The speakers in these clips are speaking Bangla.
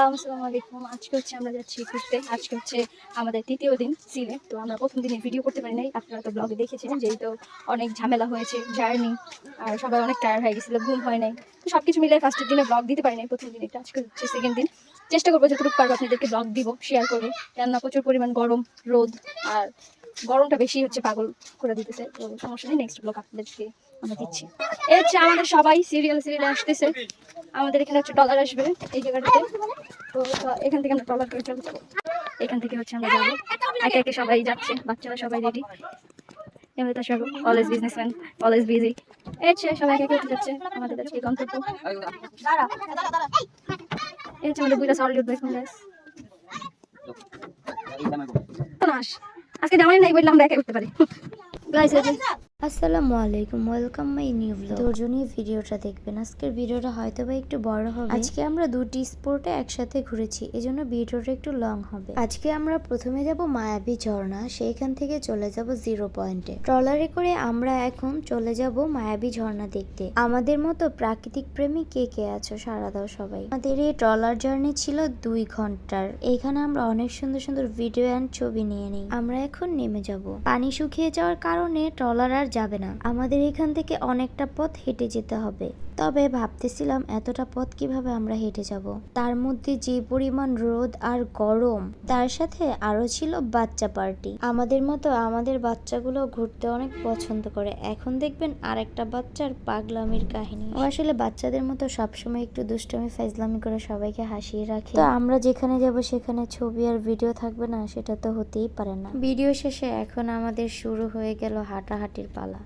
সালাম আসসালামু আলাইকুম। আজকে হচ্ছে আমরা যাচ্ছি ঘুরতে। আজকে হচ্ছে আমাদের তৃতীয় দিন সিলে তো আমরা প্রথম দিনে ভিডিও করতে পারি নাই। আপনারা তো ব্লগে দেখেছেন, যেহেতু অনেক ঝামেলা হয়েছে জার্নি আর সবাই অনেক টায়ার হয়ে গেছিল, ঘুম হয় নাই। তো সব কিছু মিলে ফার্স্টের দিনে ব্লগ দিতে পারি নাই, প্রথম দিন আজকে হচ্ছে সেকেন্ড দিন। চেষ্টা করব যতটুকু পারব আপনাদেরকে ব্লগ দিব শেয়ার করব। কেননা প্রচুর পরিমাণ গরম, রোদ, আর গরমটা বেশি হচ্ছে পাগল করে দিতেছে তো সমস্যা নেই নেক্সট ব্লগ আপনাদেরকে আমরা দিচ্ছি এই হচ্ছে আমাদের সবাই সিরিয়াল সিরিয়ালে আসতেছে আমাদের এখানে হচ্ছে ডলার আসবে এই জায়গাটাতে তো এখান থেকে আমরা ডলার করে চলে যাব এখান থেকে হচ্ছে আমরা যাব একে একে সবাই যাচ্ছে বাচ্চারা সবাই রেডি বিজি সবাই আমাদের। নাশ। আজকে জামাই নাই বললাম আমরা করতে উঠতে পারি। গাইস আসসালামু আলাইকুম ওয়েলকাম মাই নিউ ব্লগ ধৈর্য নিয়ে ভিডিওটা দেখবেন। আজকের ভিডিওটা হয়তো বা একটু বড় হবে। আজকে আমরা দুটি স্পোর্টে একসাথে ঘুরেছি এজন্য ভিডিওটা একটু লং হবে। আজকে আমরা প্রথমে যাব মায়াবী ঝর্ণা সেইখান থেকে চলে যাব জিরো পয়েন্টে ট্রলারে করে আমরা এখন চলে যাব মায়াবী ঝর্ণা দেখতে। আমাদের মতো প্রাকৃতিক প্রেমী কে কে আছো সারা দাও সবাই। আমাদের এই ট্রলার জার্নি ছিল দুই ঘণ্টার। এখানে আমরা অনেক সুন্দর সুন্দর ভিডিও অ্যান্ড ছবি নিয়ে নিই। আমরা এখন নেমে যাব। পানি শুকিয়ে যাওয়ার কারণে ট্রলার আর যাবে না। আমাদের এখান থেকে অনেকটা পথ হেঁটে যেতে হবে। তবে ভাবতেছিলাম এতটা পথ কীভাবে আমরা হেঁটে যাব। তার মধ্যে যে পরিমাণ রোদ আর গরম, তার সাথে আরও ছিল বাচ্চা পার্টি। আমাদের মতো আমাদের বাচ্চাগুলো ঘুরতে অনেক পছন্দ করে। এখন দেখবেন আরেকটা বাচ্চার পাগলামির কাহিনী। ও আসলে বাচ্চাদের মতো সবসময় একটু দুষ্টমি, ফাইজলামি করে সবাইকে হাসিয়ে রাখে। তো আমরা যেখানে যাব, সেখানে ছবি আর ভিডিও থাকবে না, সেটা তো হতেই পারে না। ভিডিও শেষে এখন আমাদের শুরু হয়ে গেল হাঁটাহাঁটির পালা।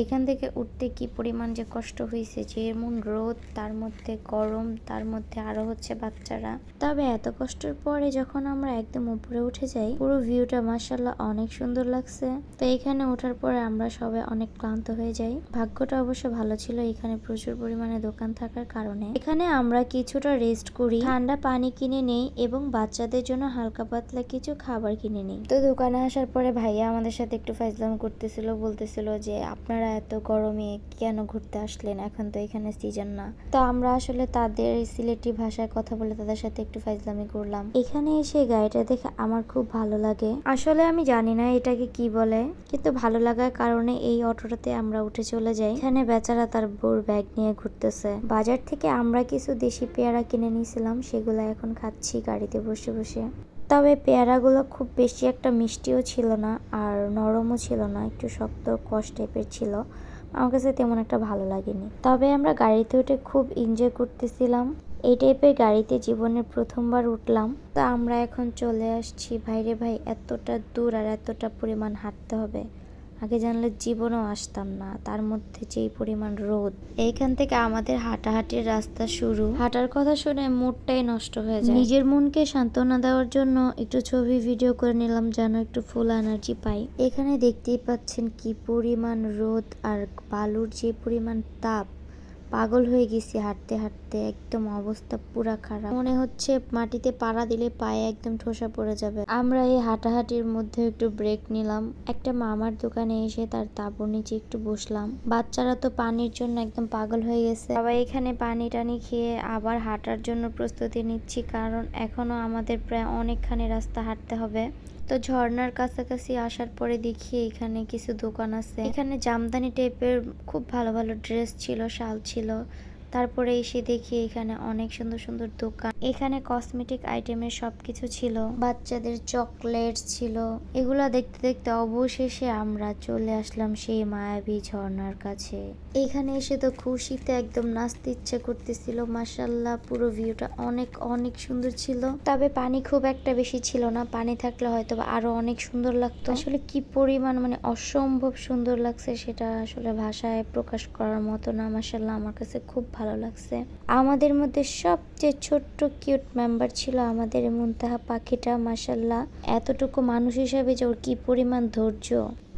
এখান থেকে উঠতে কি পরিমাণ যে কষ্ট হয়েছে যেমন রোদ, তার মধ্যে গরম, তার মধ্যে আরও হচ্ছে বাচ্চারা। তবে এত কষ্টের পরে যখন আমরা একদম উপরে উঠে যাই, পুরো ভিউটা মাসাল্লাহ অনেক সুন্দর লাগছে। তো এখানে ওঠার পরে আমরা সবাই অনেক ক্লান্ত হয়ে যাই। ভাগ্যটা অবশ্য ভালো ছিল, এখানে প্রচুর পরিমাণে দোকান থাকার কারণে। এখানে আমরা কিছুটা রেস্ট করি, ঠান্ডা পানি কিনে নেই এবং বাচ্চাদের জন্য হালকা পাতলা কিছু খাবার কিনে নেই। তো দোকানে আসার পরে ভাইয়া আমাদের সাথে একটু ফাইজলাম করতেছিল, বলতেছিল যে আপনারা এত গরমে কেন ঘুরতে আসলেন? এখন তো এখানে সিজন না। তো আমরা আসলে তাদের সিলেটি ভাষায় কথা বলে তাদের সাথে একটু ফাইজলামি করলাম। এখানে এসে গাড়িটা দেখে আমার খুব ভালো লাগে। আসলে আমি জানি না এটাকে কি বলে, কিন্তু ভালো লাগার কারণে এই অটোটাতে আমরা উঠে চলে যাই। এখানে বেচারা তার বোর ব্যাগ নিয়ে ঘুরতেছে। বাজার থেকে আমরা কিছু দেশি পেয়ারা কিনে নিয়েছিলাম, সেগুলো এখন খাচ্ছি গাড়িতে বসে বসে। তবে পেয়ারাগুলো খুব বেশি একটা মিষ্টিও ছিল না আর নরমও ছিল না, একটু শক্ত কষ টাইপের ছিল। আমার কাছে তেমন একটা ভালো লাগেনি। তবে আমরা গাড়িতে উঠে খুব এনজয় করতেছিলাম। এই টাইপের গাড়িতে জীবনের প্রথমবার উঠলাম। তা আমরা এখন চলে আসছি, ভাইরে ভাই, এতটা দূর আর এতটা পরিমাণ হাঁটতে হবে। আগে জানলে জীবনও আসতাম না, তার মধ্যে যেই পরিমাণ রোদ। এইখান থেকে আমাদের হাঁটাহাঁটির রাস্তা শুরু। হাঁটার কথা শুনে মুডটাই নষ্ট হয়ে যায়। নিজের মনকে সান্ত্বনা দেওয়ার জন্য একটু ছবি ভিডিও করে নিলাম যেন একটু ফুল এনার্জি পাই। এখানে দেখতেই পাচ্ছেন কি পরিমাণ রোদ আর বালুর যে পরিমাণ তাপ পাগল হয়ে গেছি হাঁটতে হাঁটতে, একদম অবস্থা পুরা খারাপ। মনে হচ্ছে মাটিতে পাড়া দিলে পায়ে একদম ঠোসা পড়ে যাবে। আমরা এই হাঁটাহাঁটির মধ্যে একটু ব্রেক নিলাম। একটা মামার দোকানে এসে তার তাবুর নিচে একটু বসলাম। বাচ্চারা তো পানির জন্য একদম পাগল হয়ে গেছে। আবার এখানে পানি টানি খেয়ে আবার হাঁটার জন্য প্রস্তুতি নিচ্ছি, কারণ এখনও আমাদের প্রায় অনেকখানি রাস্তা হাঁটতে হবে। তো ঝর্ণার কাছাকাছি আসার পরে দেখি এখানে কিছু দোকান আছে। এখানে জামদানি টাইপের খুব ভালো ভালো ড্রেস ছিল, শাল ছিল। 了 তারপরে এসে দেখি এখানে অনেক সুন্দর সুন্দর দোকান। এখানে কসমেটিক আইটেমের সবকিছু ছিল। বাচ্চাদের চকলেট ছিল। এগুলা দেখতে দেখতে অবশেষে আমরা চলে আসলাম সেই মায়াবী ঝর্ণার কাছে। এখানে এসে তো খুশিতে একদম নাচতে ইচ্ছে করতেছিল। মাসাল্লাহ পুরো ভিউটা অনেক অনেক সুন্দর ছিল। তবে পানি খুব একটা বেশি ছিল না। পানি থাকলে হয়তো আরও অনেক সুন্দর লাগতো। আসলে কি পরিমাণ মানে অসম্ভব সুন্দর লাগছে সেটা আসলে ভাষায় প্রকাশ করার মতো না। মাসাল্লাহ আমার কাছে খুব ভালো লাগছে। আমাদের মধ্যে সবচেয়ে ছোট্ট কিউট মেম্বার ছিল আমাদের মুনতাহা পাখিটা মাসাল্লাহ এতটুকু মানুষ হিসাবে যে ওর কি পরিমাণ ধৈর্য।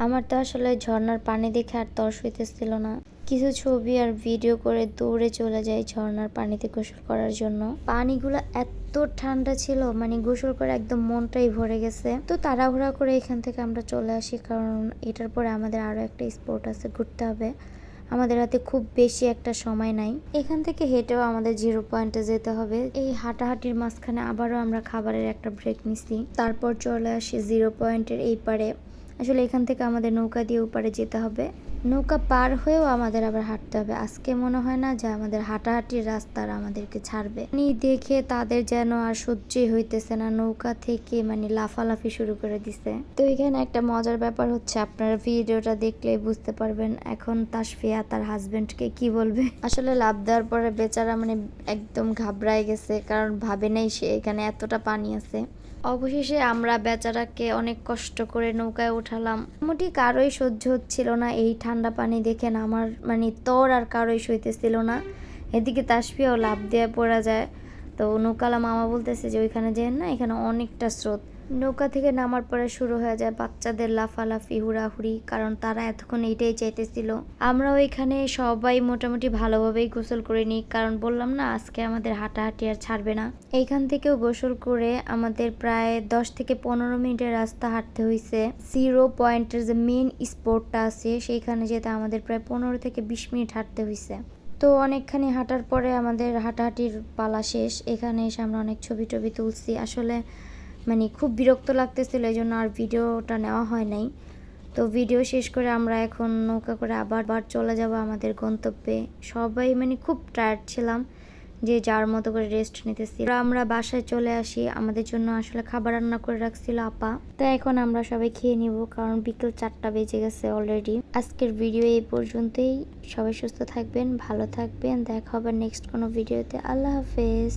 আমার তো আসলে ঝর্ণার পানি দেখে আর তর্স হইতেছিল না। কিছু ছবি আর ভিডিও করে দৌড়ে চলে যাই ঝর্ণার পানিতে গোসল করার জন্য। পানিগুলো এত ঠান্ডা ছিল মানে গোসল করে একদম মনটাই ভরে গেছে। তো তাড়াহুড়া করে এখান থেকে আমরা চলে আসি, কারণ এটার পরে আমাদের আরও একটা স্পোর্ট আছে ঘুরতে হবে। আমাদের হাতে খুব বেশি একটা সময় নাই। এখান থেকে হেঁটেও আমাদের জিরো পয়েন্টে যেতে হবে। এই হাঁটাহাঁটির মাঝখানে আবারও আমরা খাবারের একটা ব্রেক নিছি। তারপর চলে আসি জিরো পয়েন্টের এই পারে। আসলে এখান থেকে আমাদের নৌকা দিয়ে ওপারে যেতে হবে। নৌকা পার হয়েও আমাদের আবার হাঁটতে হবে। আজকে মনে হয় না যে আমাদের হাঁটাহাঁটির রাস্তার আমাদেরকে ছাড়বে। মানে দেখে তাদের যেন আর সহ্যই হইতেছে না, নৌকা থেকে মানে লাফালাফি শুরু করে দিছে। তো এখানে একটা মজার ব্যাপার হচ্ছে, আপনারা ভিডিওটা দেখলে বুঝতে পারবেন এখন তাসফিয়া তার হাজবেন্ডকে কি বলবে। আসলে লাভ দেওয়ার পরে বেচারা মানে একদম ঘাবড়ায় গেছে, কারণ ভাবে নেই সে এখানে এতটা পানি আছে। অবশেষে আমরা বেচারাকে অনেক কষ্ট করে নৌকায় উঠালাম। মোটামুটি কারোই সহ্য হচ্ছিল না, এই ঠান্ডা পানি দেখেন আমার মানে তোর আর কারোই সইতেছিল না। এদিকে তাসপিয়াও লাভ দিয়ে পড়া যায়। তো নৌকালা মামা বলতেছে যে, ওইখানে যেন না, এখানে অনেকটা স্রোত। নৌকা থেকে নামার পরে শুরু হয়ে যায় বাচ্চাদের লাফালাফি, হুড়াহুড়ি, কারণ তারা এতক্ষণ এইটাই চাইতেছিল। আমরা ওইখানে সবাই মোটামুটি ভালোভাবেই গোসল করে নিই, কারণ বললাম না, আজকে আমাদের হাঁটাহাঁটি আর ছাড়বে না। এইখান থেকেও গোসল করে আমাদের প্রায় দশ থেকে পনেরো মিনিটের রাস্তা হাঁটতে হয়েছে জিরো পয়েন্টের যে মেন স্পটটা আছে, সেইখানে যেতে আমাদের প্রায় পনেরো থেকে বিশ মিনিট হাঁটতে হয়েছে তো অনেকখানি হাঁটার পরে আমাদের হাঁটাহাঁটির পালা শেষ। এখানে এসে আমরা অনেক ছবি টবি তুলছি। আসলে মানে খুব বিরক্ত লাগতেছিল এই জন্য আর ভিডিওটা নেওয়া হয় নাই। তো ভিডিও শেষ করে আমরা এখন নৌকা করে আবার বার চলে যাব আমাদের গন্তব্যে। সবাই মানে খুব টায়ার্ড ছিলাম যে যার মতো করে রেস্ট নিতেছি। আমরা বাসায় চলে আসি, আমাদের জন্য আসলে খাবার রান্না করে রাখছিল আপা। তো এখন আমরা সবাই খেয়ে নিব, কারণ বিকেল চারটা বেজে গেছে অলরেডি আজকের ভিডিও এই পর্যন্তই। সবাই সুস্থ থাকবেন, ভালো থাকবেন। দেখা হবে নেক্সট কোনো ভিডিওতে আল্লাহ হাফেজ।